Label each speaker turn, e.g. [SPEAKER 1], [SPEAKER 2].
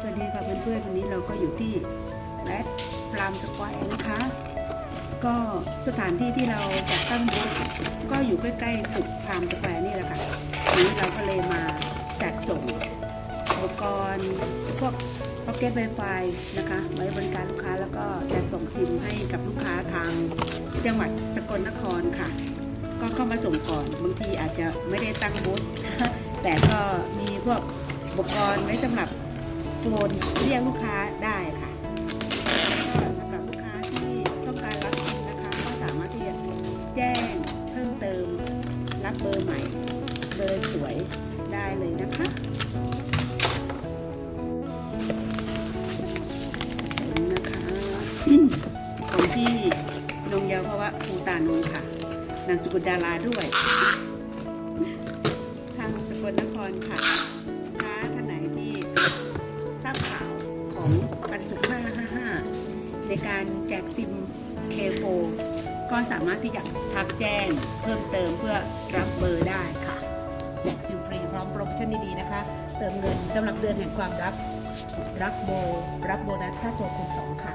[SPEAKER 1] สวัสดีค่ะเพื่อนๆวันนี้เราก็อยู่ที่แรดพรามสควอ์นะคะ ก็สถานที่ที่เราจัดตั้งบูธก็อยู่ใกล้ๆตึกพรามสแควร์นี่แหละค่ะวันนี้เราก็เลยมาแจกส่งอุปกรณ์พวกพ็อกเก็ตไวไฟนะคะ ไว้บริการลูกค้าแล้วก็แจกส่งซิมให้กับลูกค้าทางจังหวัดสกลนครค่ะ ก็เข้ามาส่งก่อนบางทีอาจจะไม่ได้ตั้งบูธแต่ก็มีพวกอุปกรณ์ไว้สำหรับ โฟนเรียกลูกค้าได้ค่ะก็สำหรับลูกค้าที่ต้องการรับซิมนะคะ ก็สามารถที่จะแจ้งเพิ่มเติมรับเบอร์ใหม่เบอร์สวยได้เลยนะคะนะคะของที่นงเยาวเพราะว่าภูตานูค่ะนามสกุลดาราด้วย ทางสกลนครค่ะ ของปันสุข555 ในการแจกซิมเคโฟก็สามารถที่จะทักแจ้งเพิ่มเติมเพื่อรับเบอร์ได้ค่ะแจกซิมฟรีพร้อมโปรโมชั่นดีๆนะคะ เติมเงินสำหรับเดือนแห่งความรัก รับโบ รับโบนัสค่าตัวคูณสองค่ะ